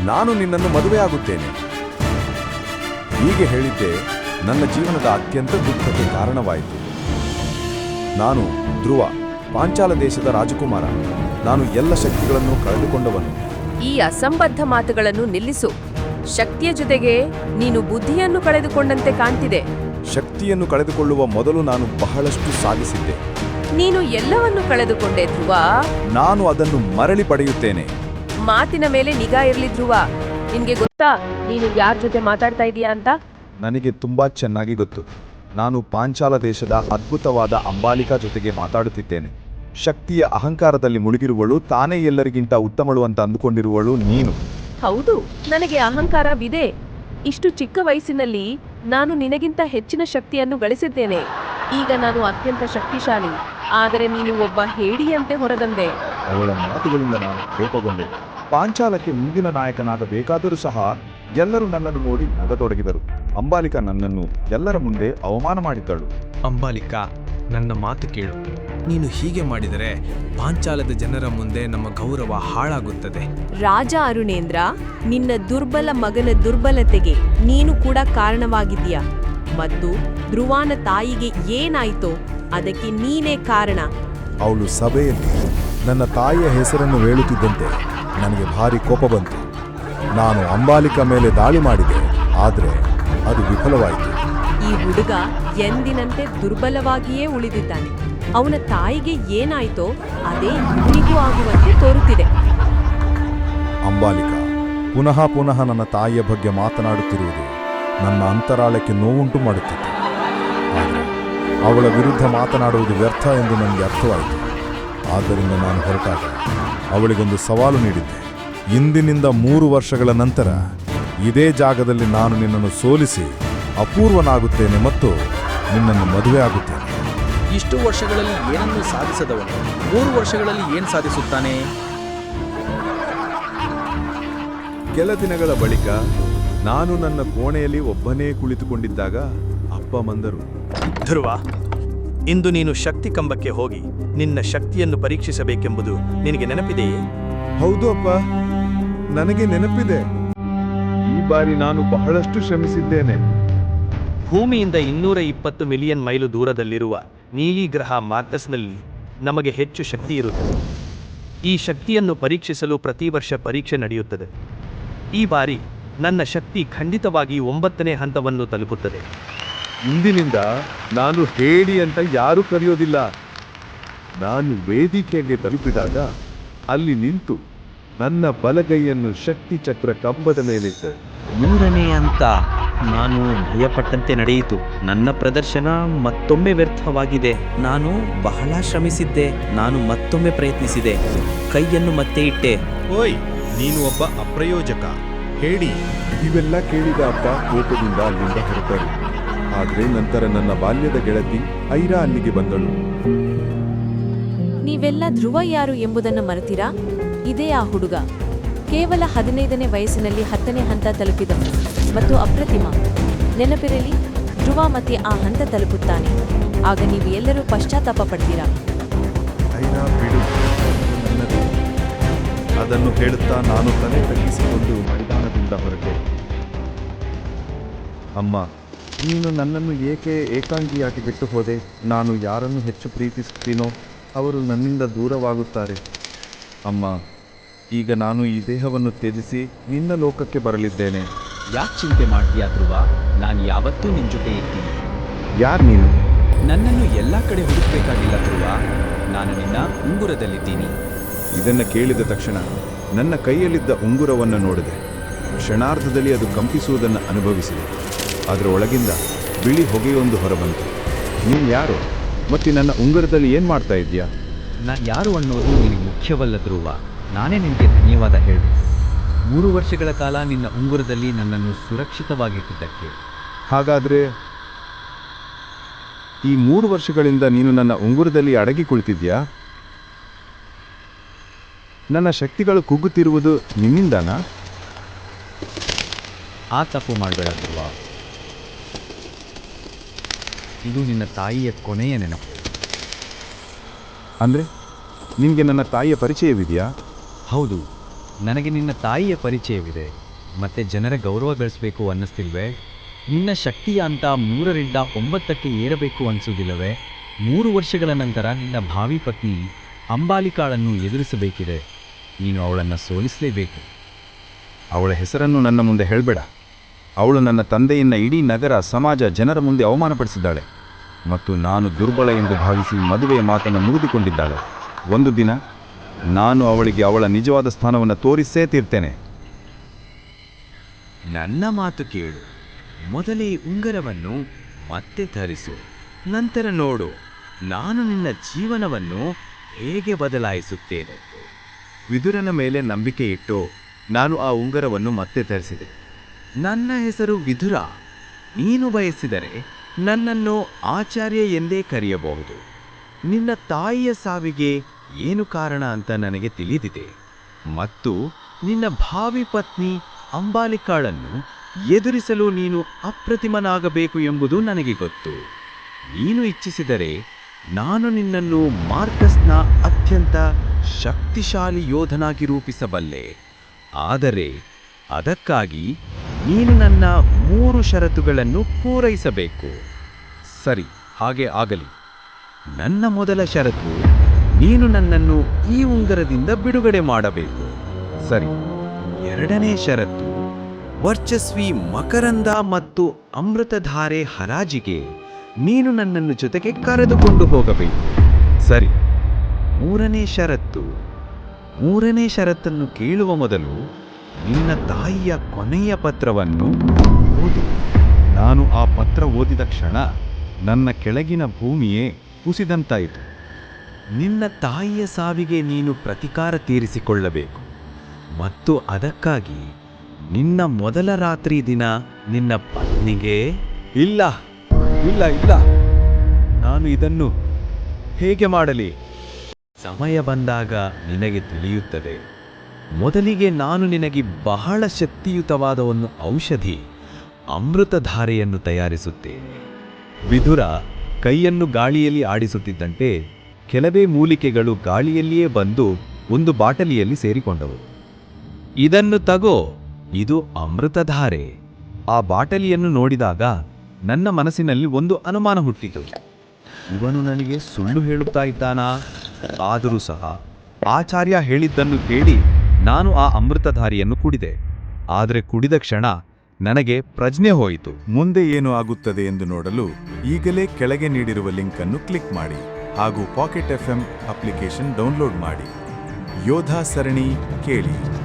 ನಾನು ನಿನ್ನನ್ನು ಮದುವೆಯಾಗುತ್ತೇನೆ. ಹೀಗೆ ಹೇಳಿದ್ದೆ ನನ್ನ ಜೀವನದ ಅತ್ಯಂತ ದುಃಖಕ್ಕೆ ಕಾರಣವಾಯಿತು. ನಾನು ಧ್ರುವ ಪಾಂಚಾಲ ದೇಶದ ರಾಜಕುಮಾರ. ನಾನು ಎಲ್ಲ ಶಕ್ತಿಗಳನ್ನು ಕಳೆದುಕೊಂಡವನು. ಈ ಅಸಂಬದ್ಧ ಮಾತುಗಳನ್ನು ನಿಲ್ಲಿಸು. ಶಕ್ತಿಯ ಜೊತೆಗೆ ನೀನು ಬುದ್ಧಿಯನ್ನು ಕಳೆದುಕೊಂಡಂತೆ ಕಾಣ್ತಿದೆ. ಶಕ್ತಿಯನ್ನು ಕಳೆದುಕೊಳ್ಳುವ ಮೊದಲು ನಾನು ಬಹಳಷ್ಟು ಸಾಧಿಸಿದ್ದೆ. ನೀನು ಎಲ್ಲವನ್ನು ಕಳೆದುಕೊಂಡೆ ಧ್ರುವ. ನಾನು ಅದನ್ನು ಮರಳಿ ಪಡೆಯುತ್ತೇನೆ. ಮಾತಿನ ಮೇಲೆ ನಿಗಾ ಇರ್ಲಿ ಧ್ರುವ. ನಿನ್ಗೆ ಗೊತ್ತಾ ನೀನು ಯಾರ ಜೊತೆ ಮಾತಾಡ್ತಾ ಇದೀಯಾ ಅಂತ? ನನಗೆ ತುಂಬಾ ಚೆನ್ನಾಗಿ ಗೊತ್ತು. ನಾನು ಪಾಂಚಾಲ ದೇಶದ ಅದ್ಭುತವಾದ ಅಂಬಾಲಿಕಾ ಜೊತೆಗೆ ಮಾತಾಡುತ್ತಿದ್ದೇನೆ. ಶಕ್ತಿಯ ಅಹಂಕಾರದಲ್ಲಿ ಮುಳುಗಿರುವಳು ತಾನೇ ಎಲ್ಲರಿಗಿಂತ ಉತ್ತಮಳು ಅಂತ ಅಂದುಕೊಂಡಿರುವಳು ನೀನು. ಹೌದು ನನಗೆ ಅಹಂಕಾರವಿದೆ. ಇಷ್ಟು ಚಿಕ್ಕ ವಯಸ್ಸಿನಲ್ಲಿ ನಾನು ನಿನಗಿಂತ ಹೆಚ್ಚಿನ ಶಕ್ತಿಯನ್ನು ಗಳಿಸಿದ್ದೇನೆ. ಈಗ ನಾನು ಅತ್ಯಂತ ಶಕ್ತಿಶಾಲಿ. ಆದರೆ ನೀನು ಒಬ್ಬ ಹೇಡಿಯಂತೆ ಹೊರದಂದೆ. ಅವಳ ಮಾತುಗಳಿಂದ ನಾನು ಕೋಪಗೊಂಡೆ ಪಾಂಚಾಲಕ್ಕೆ ಮುಂದಿನ ನಾಯಕನಾಗಬೇಕಾದರೂ ಸಹ ಎಲ್ಲರೂ ನನ್ನನ್ನು ನೋಡಿ ನಗತೊಡಗಿದರು. ಅಂಬಾಲಿಕಾ ನನ್ನನ್ನು ಎಲ್ಲರ ಮುಂದೆ ಅವಮಾನ ಮಾಡಿದ್ದಳು. ಅಂಬಾಲಿಕಾ ನನ್ನ ಮಾತು ಕೇಳು. ನೀನು ಹೀಗೆ ಮಾಡಿದರೆ ಪಾಂಚಾಲದ ಜನರ ಮುಂದೆ ನಮ್ಮ ಗೌರವ ಹಾಳಾಗುತ್ತದೆ. ರಾಜ ಅರುಣೇಂದ್ರ ನಿನ್ನ ದುರ್ಬಲ ಮಗನ ದುರ್ಬಲತೆಗೆ ನೀನು ಕೂಡ ಕಾರಣವಾಗಿದ್ದೀಯ? ಮತ್ತು ಧ್ರುವಾನ ತಾಯಿಗೆ ಏನಾಯಿತೋ ಅದಕ್ಕೆ ನೀನೇ ಕಾರಣ? ಅವಳು ಸಭೆಯಲ್ಲಿ ನನ್ನ ತಾಯಿಯ ಹೆಸರನ್ನು ಹೇಳುತ್ತಿದ್ದಂತೆ ನನಗೆ ಭಾರಿ ಕೋಪ ಬಂತು. ನಾನು ಅಂಬಾಲಿಕ ಮೇಲೆ ದಾಳಿ ಮಾಡಿದೆ ಆದರೆ ಅದು ವಿಫಲವಾಯಿತು. ಈ ಹುಡುಗ ಎಂದಿನಂತೆ ದುರ್ಬಲವಾಗಿಯೇ ಉಳಿದಿದ್ದಾನೆ. ಅವನ ತಾಯಿಗೆ ಏನಾಯಿತೋ ಅದೇ ಇವನಿಗೂ ಆಗುವಂತೆ ತೋರುತ್ತಿದೆ. ಅಂಬಾಲಿಕಾ ಪುನಃ ಪುನಃ ನನ್ನ ತಾಯಿಯ ಬಗ್ಗೆ ಮಾತನಾಡುತ್ತಿರುವುದು ನನ್ನ ಅಂತರಾಳಕ್ಕೆ ನೋವುಂಟು ಮಾಡುತ್ತಿತ್ತು. ಅವಳ ವಿರುದ್ಧ ಮಾತನಾಡುವುದು ವ್ಯರ್ಥ ಎಂದು ನನಗೆ ಅರ್ಥವಾಯಿತು. ಆದ್ದರಿಂದ ನಾನು ಹೊರಟಾಗ ಅವಳಿಗೊಂದು ಸವಾಲು ನೀಡಿದ್ದೆ. ಇಂದಿನಿಂದ ಮೂರು ವರ್ಷಗಳ ನಂತರ ಇದೇ ಜಾಗದಲ್ಲಿ ನಾನು ನಿನ್ನನ್ನು ಸೋಲಿಸಿ ಅಪೂರ್ವನಾಗುತ್ತೇನೆ ಮತ್ತು ನಿನ್ನನ್ನು ಮದುವೆ ಆಗುತ್ತೇನೆ. ಇಷ್ಟು ವರ್ಷಗಳಲ್ಲಿ ಏನನ್ನು ಸಾಧಿಸದವನು? ಮೂರು ವರ್ಷಗಳಲ್ಲಿ ಏನು ಸಾಧಿಸುತ್ತಾನೆ? ಕೆಲ ದಿನಗಳ ಬಳಿಕ ನಾನು ನನ್ನ ಕೋಣೆಯಲ್ಲಿ ಒಬ್ಬನೇ ಕುಳಿತುಕೊಂಡಿದ್ದಾಗ ಅಪ್ಪ ಮಂದರು ಧ್ರುವ ಇಂದು ನೀನು ಶಕ್ತಿ ಕಂಬಕ್ಕೆ ಹೋಗಿ ನಿನ್ನ ಶಕ್ತಿಯನ್ನು ಪರೀಕ್ಷಿಸಬೇಕೆಂಬುದು ನಿನಗೆ ನೆನಪಿದೆಯೇ? ಹೌದು ಅಪ್ಪ ನನಗೆ ನೆನಪಿದೆ. ಈ ಬಾರಿ ನಾನು ಬಹಳಷ್ಟು ಶ್ರಮಿಸಿದ್ದೇನೆ. ಭೂಮಿಯಿಂದ ಇನ್ನೂರ ಇಪ್ಪತ್ತು ಮಿಲಿಯನ್ ಮೈಲು ದೂರದಲ್ಲಿರುವ ನೀಲಿ ಗ್ರಹ ಮಾರ್ಕಸ್ನಲ್ಲಿ ನಮಗೆ ಹೆಚ್ಚು ಶಕ್ತಿ ಇರುತ್ತದೆ. ಈ ಶಕ್ತಿಯನ್ನು ಪರೀಕ್ಷಿಸಲು ಪ್ರತಿ ವರ್ಷ ಪರೀಕ್ಷೆ ನಡೆಯುತ್ತದೆ. ಈ ಬಾರಿ ನನ್ನ ಶಕ್ತಿ ಖಂಡಿತವಾಗಿ ಒಂಬತ್ತನೇ ಹಂತವನ್ನು ತಲುಪುತ್ತದೆ. ಇಂದಿನಿಂದ ನಾನು ಹೇಳಿ ಅಂತ ಯಾರೂ ಕರೆಯೋದಿಲ್ಲ. ನಾನು ವೇದಿಕೆಗೆ ತಲುಪಿದಾಗ ಅಲ್ಲಿ ನಿಂತು ನನ್ನ ಬಲಗೈಯನ್ನು ಶಕ್ತಿ ಚಕ್ರ ಕಂಬದ ಮೇಲೆ ಮೂರನೇ ಅಂತ ನಾನು ಭಯಪಟ್ಟಂತೆ ನಡೆಯಿತು. ನನ್ನ ಪ್ರದರ್ಶನ ಮತ್ತೊಮ್ಮೆ ವ್ಯರ್ಥವಾಗಿದೆ. ನಾನು ಬಹಳ ಶ್ರಮಿಸಿದ್ದೆ. ನಾನು ಮತ್ತೊಮ್ಮೆ ಪ್ರಯತ್ನಿಸಿದೆ. ಕೈಯನ್ನು ಮತ್ತೆ ಇಟ್ಟೆ. ಓಯ್ ನೀನು ಒಬ್ಬ ಅಪ್ರಯೋಜಕ. ಹೇಳಿ. ಇವೆಲ್ಲ ಕೇಳಿದ ಅಪ್ಪ ಕೋಪದಿಂದ ಅಲ್ಲಿಂದ ಹೊರಟರು. ಆದ್ರೆ ನಂತರ ನನ್ನ ಬಾಲ್ಯದ ಗೆಳತಿ ಐರಾ ಅಲ್ಲಿಗೆ ಬಂದಳು. ನೀವೆಲ್ಲ ಧ್ರುವ ಯಾರು ಎಂಬುದನ್ನು ಮರೆತೀರಾ? ಇದೇ ಆ ಹುಡುಗ. ಕೇವಲ ಹದಿನೈದನೇ ವಯಸ್ಸಿನಲ್ಲಿ ಹತ್ತನೇ ಹಂತ ತಲುಪಿದನು ಮತ್ತು ಅಪ್ರತಿಮ. ನೆನಪಿರಲಿ ಧ್ರುವ ಮತ್ತೆ ಆ ಹಂತ ತಲುಪುತ್ತಾನೆ. ಆಗ ನೀವು ಎಲ್ಲರೂ ಪಶ್ಚಾತ್ತಾಪ ಪಡ್ತೀರಾ? ಅದನ್ನು ಹೇಳುತ್ತಾ ನಾನು ತಲೆ ತಗ್ಗಿಸಿಕೊಂಡು ಮೈದಾನದಿಂದ ಹೊರಟೆ. ಅಮ್ಮ ನೀನು ನನ್ನನ್ನು ಏಕೆ ಏಕಾಂಗಿಯಾಗಿ ಬಿಟ್ಟು ಹೋದೆ ನಾನು ಯಾರನ್ನು ಹೆಚ್ಚು ಪ್ರೀತಿಸುತ್ತೀನೋ ಅವರು ನನ್ನಿಂದ ದೂರವಾಗುತ್ತಾರೆ. ಅಮ್ಮ ಈಗ ನಾನು ಈ ದೇಹವನ್ನು ತ್ಯಜಿಸಿ ನಿನ್ನ ಲೋಕಕ್ಕೆ ಬರಲಿದ್ದೇನೆ. ಯಾಕೆ ಚಿಂತೆ ಮಾಡ್ತೀಯಾ ಧ್ರುವ? ನಾನು ಯಾವತ್ತೂ ನಿನ್ನ ಜೊತೆ ಇರ್ತೀನಿ. ಯಾರು ನೀನು? ನನ್ನನ್ನು ಎಲ್ಲ ಕಡೆ ಹುಡುಕಬೇಕಾಗಿಲ್ಲ ಧ್ರುವ. ನಾನು ನಿನ್ನ ಉಂಗುರದಲ್ಲಿದ್ದೀನಿ. ಇದನ್ನು ಕೇಳಿದ ತಕ್ಷಣ ನನ್ನ ಕೈಯಲ್ಲಿದ್ದ ಉಂಗುರವನ್ನು ನೋಡಿದೆ. ಕ್ಷಣಾರ್ಧದಲ್ಲಿ ಅದು ಕಂಪಿಸುವುದನ್ನು ಅನುಭವಿಸಿದೆ. ಅದರ ಒಳಗಿಂದ ಬಿಳಿ ಹೊಗೆಯೊಂದು ಹೊರಬಂತು. ನೀನು ಯಾರು? ಮತ್ತೆ ನನ್ನ ಉಂಗುರದಲ್ಲಿ ಏನು ಮಾಡ್ತಾ ಇದೆಯಾ ನಾ ಯಾರು ಅನ್ನೋದು ನಿನಗೆ ಮುಖ್ಯವಲ್ಲ ಧ್ರುವ. ನಾನೇ ನಿನಗೆ ಧನ್ಯವಾದ ಹೇಳು ಮೂರು ವರ್ಷಗಳ ಕಾಲ ನಿನ್ನ ಉಂಗುರದಲ್ಲಿ ನನ್ನನ್ನು ಸುರಕ್ಷಿತವಾಗಿಟ್ಟಿದ್ದಕ್ಕೆ. ಹಾಗಾದರೆ ಈ ಮೂರು ವರ್ಷಗಳಿಂದ ನೀನು ನನ್ನ ಉಂಗುರದಲ್ಲಿ ಅಡಗಿ ಕುಳಿತಿದ್ಯಾ ನನ್ನ ಶಕ್ತಿಗಳು ಕುಗ್ಗುತ್ತಿರುವುದು ನಿನ್ನಿಂದನಾ? ಆ ತಪ್ಪು ಮಾಡಬೇಡ ಧ್ರುವ. ಇದು ನಿನ್ನ ತಾಯಿಯ ಕೊನೆಯ ನೆನಪು. ಅಂದರೆ ನಿಮಗೆ ನನ್ನ ತಾಯಿಯ ಪರಿಚಯವಿದೆಯಾ? ಹೌದು ನನಗೆ ನಿನ್ನ ತಾಯಿಯ ಪರಿಚಯವಿದೆ. ಮತ್ತೆ ಜನರ ಗೌರವ ಗಳಿಸಬೇಕು ಅನ್ನಿಸ್ತಿಲ್ವೇ? ನಿನ್ನ ಶಕ್ತಿಯ ಅಂತ ಮೂರರಿಂದ ಒಂಬತ್ತಕ್ಕೆ ಏರಬೇಕು ಅನಿಸೋದಿಲ್ಲವೇ ಮೂರು ವರ್ಷಗಳ ನಂತರ ನಿನ್ನ ಭಾವಿ ಪತ್ನಿ ಅಂಬಾಲಿಕಾಳನ್ನು ಎದುರಿಸಬೇಕಿದೆ. ನೀನು ಅವಳನ್ನು ಸೋಲಿಸಲೇಬೇಕು. ಅವಳ ಹೆಸರನ್ನು ನನ್ನ ಮುಂದೆ ಹೇಳಬೇಡ. ಅವಳು ನನ್ನ ತಂದೆಯನ್ನ ಇಡೀ ನಗರ ಸಮಾಜ ಜನರ ಮುಂದೆ ಅವಮಾನಪಡಿಸಿದ್ದಾಳೆ. ಮತ್ತು ನಾನು ದುರ್ಬಲ ಎಂದು ಭಾವಿಸಿ ಮದುವೆಯ ಮಾತನ್ನು ಮುರಿದುಕೊಂಡಿದ್ದಾಳೆ. ಒಂದು ದಿನ ನಾನು ಅವಳಿಗೆ ಅವಳ ನಿಜವಾದ ಸ್ಥಾನವನ್ನು ತೋರಿಸೇ ತೀರ್ತೇನೆ. ನನ್ನ ಮಾತು ಕೇಳು. ಮೊದಲೇ ಉಂಗರವನ್ನು ಮತ್ತೆ ಧರಿಸು. ನಂತರ ನೋಡು. ನಾನು ನಿನ್ನ ಜೀವನವನ್ನು ಹೇಗೆ ಬದಲಾಯಿಸುತ್ತೇನೆ? ವಿದುರನ ಮೇಲೆ ನಂಬಿಕೆ ಇಟ್ಟು ನಾನು ಆ ಉಂಗರವನ್ನು ಮತ್ತೆ ಧರಿಸಿದೆ. ನನ್ನ ಹೆಸರು ವಿದುರ. ನೀನು ಬಯಸಿದರೆ ನನ್ನನ್ನು ಆಚಾರ್ಯ ಎಂದೇ ಕರೆಯಬಹುದು. ನಿನ್ನ ತಾಯಿಯ ಸಾವಿಗೆ ಏನು ಕಾರಣ ಅಂತ ನನಗೆ ತಿಳಿದಿದೆ. ಮತ್ತು ನಿನ್ನ ಭಾವಿ ಪತ್ನಿ ಅಂಬಾಲಿಕಾಳನ್ನು ಎದುರಿಸಲು ನೀನು ಅಪ್ರತಿಮನಾಗಬೇಕು ಎಂಬುದು ನನಗೆ ಗೊತ್ತು. ನೀನು ಇಚ್ಛಿಸಿದರೆ ನಾನು ನಿನ್ನನ್ನು ಮಾರ್ಕಸ್ನ ಅತ್ಯಂತ ಶಕ್ತಿಶಾಲಿ ಯೋಧನಾಗಿ ರೂಪಿಸಬಲ್ಲೆ. ಆದರೆ ಅದಕ್ಕಾಗಿ ನೀನು ನನ್ನ ಮೂರು ಷರತ್ತುಗಳನ್ನು ಪೂರೈಸಬೇಕು. ಸರಿ, ಹಾಗೆ ಆಗಲಿ. ನನ್ನ ಮೊದಲ ಷರತ್ತು, ನೀನು ನನ್ನನ್ನು ಈ ಉಂಗರದಿಂದ ಬಿಡುಗಡೆ ಮಾಡಬೇಕು. ಸರಿ, ಎರಡನೇ ಷರತ್ತು, ವರ್ಚಸ್ವಿ ಮಕರಂದ ಮತ್ತು ಅಮೃತಧಾರೆ ಹರಾಜಿಗೆ ನೀನು ನನ್ನನ್ನು ಜೊತೆಗೆ ಕರೆದುಕೊಂಡು ಹೋಗಬೇಕು. ಸರಿ, ಮೂರನೇ ಷರತ್ತು, ಮೂರನೇ ಷರತ್ತನ್ನು ಕೇಳುವ ಮೊದಲು ನಿನ್ನ ತಾಯಿಯ ಕೊನೆಯ ಪತ್ರವನ್ನು ಓದು. ನಾನು ಆ ಪತ್ರ ಓದಿದ ಕ್ಷಣ ನನ್ನ ಕೆಳಗಿನ ಭೂಮಿಯೇ ಕುಸಿದಂತಾಯಿತು ನಿನ್ನ ತಾಯಿಯ ಸಾವಿಗೆ ನೀನು ಪ್ರತಿಕಾರ ತೀರಿಸಿಕೊಳ್ಳಬೇಕು. ಮತ್ತು ಅದಕ್ಕಾಗಿ ನಿನ್ನ ಮೊದಲ ರಾತ್ರಿ ದಿನ ನಿನ್ನ ಪತ್ನಿಗೆ ಇಲ್ಲ ಇಲ್ಲ ಇಲ್ಲ. ನಾನು ಇದನ್ನು ಹೇಗೆ ಮಾಡಲಿ? ಸಮಯ ಬಂದಾಗ ನಿನಗೆ ತಿಳಿಯುತ್ತದೆ. ಮೊದಲಿಗೆ ನಾನು ನಿನಗೆ ಬಹಳ ಶಕ್ತಿಯುತವಾದ ಒಂದು ಔಷಧಿ, ಅಮೃತಧಾರೆಯನ್ನು ತಯಾರಿಸುತ್ತೇನೆ. ವಿದುರ, ಕೈಯನ್ನು ಗಾಳಿಯಲ್ಲಿ ಆಡಿಸುತ್ತಿದ್ದಂತೆ ಕೆಲವೇ ಮೂಲಿಕೆಗಳು ಗಾಳಿಯಲ್ಲಿಯೇ ಬಂದು ಒಂದು ಬಾಟಲಿಯಲ್ಲಿ ಸೇರಿಕೊಂಡವು. ಇದನ್ನು ತಗೋ, ಇದು ಅಮೃತಧಾರೆ. ಆ ಬಾಟಲಿಯನ್ನು ನೋಡಿದಾಗ ನನ್ನ ಮನಸ್ಸಿನಲ್ಲಿ ಒಂದು ಅನುಮಾನ ಹುಟ್ಟಿತು. ಇವನು ನನಗೆ ಸುಳ್ಳು ಹೇಳುತ್ತಾ ಇದ್ದಾನಾ? ಆದರೂ ಸಹ ಆಚಾರ್ಯ ಹೇಳಿದ್ದನ್ನು ಕೇಳಿ ನಾನು ಆ ಅಮೃತಧಾರಿಯನ್ನು ಕುಡಿದೆ. ಆದರೆ ಕುಡಿದ ಕ್ಷಣ ನನಗೆ ಪ್ರಜ್ಞೆ ಹೋಯಿತು. ಮುಂದೆ ಏನು ಆಗುತ್ತದೆ ಎಂದು ನೋಡಲು ಈಗಲೇ ಕೆಳಗೆ ನೀಡಿರುವ ಲಿಂಕ್ ಅನ್ನು ಕ್ಲಿಕ್ ಮಾಡಿ ಹಾಗೂ ಪಾಕೆಟ್ ಎಫ್ ಅಪ್ಲಿಕೇಶನ್ ಡೌನ್ಲೋಡ್ ಮಾಡಿ. ಯೋಧಾ ಸರಣಿ ಕೇಳಿ.